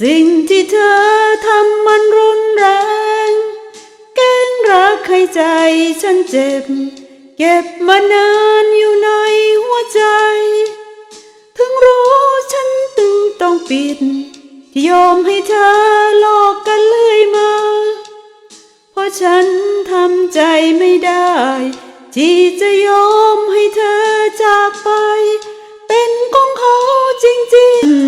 สิ่งที่เธอทำมันรุนแรง แกล้งรักให้ใจฉันเจ็บ เก็บมานานอยู่ในหัวใจ ถึงรู้ฉันตึงต้องปิด ที่ยอมให้เธอหลอกกันเลยมา เพราะฉันทำใจไม่ได้ ที่จะยอมให้เธอจากไป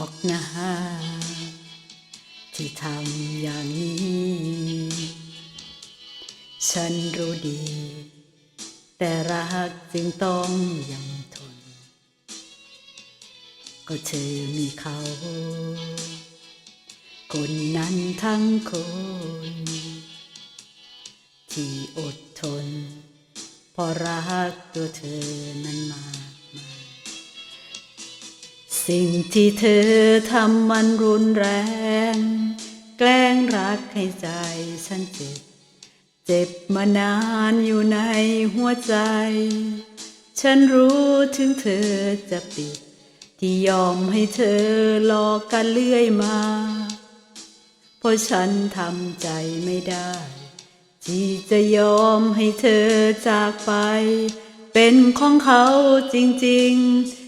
อกนาที่ทำอย่างนี้ ฉันรู้ดี แต่รักจึงต้องยังทน ก็เธอมีเขา คนนั้นทั้งคน ที่อดทนเพราะรักตัวเธอนั้นมากมาย สิ่งที่เธอทำมันรุนแรง แกล้งรักให้ใจฉันเจ็บ เจ็บมานานอยู่ในหัวใจ ฉันรู้ถึงเธอจะปิด ที่ยอมให้เธอหลอกกันเลื่อยมา เพราะฉันทำใจไม่ได้ ที่จะยอมให้เธอจากไป เป็นของเขาจริง ๆ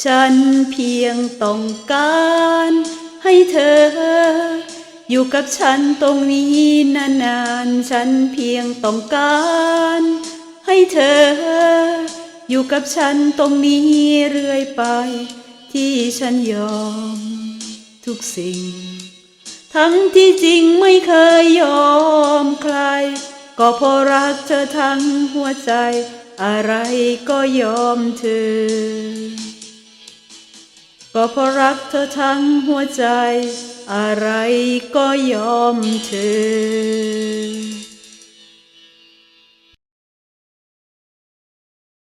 ฉันเพียงต้องการให้เธอ อยู่กับฉันตรงนี้นานๆ ฉันเพียงต้องการให้เธอ อยู่กับฉันตรงนี้เรื่อยไป ที่ฉันยอม ทุกสิ่ง ทั้งที่จริงไม่เคยยอมใคร ก็เพราะรักเธอทั้งหัวใจ อะไรก็ยอมเธอ ก็เพราะรักเธอทั้งหัวใจ อะไรก็ยอมเธอ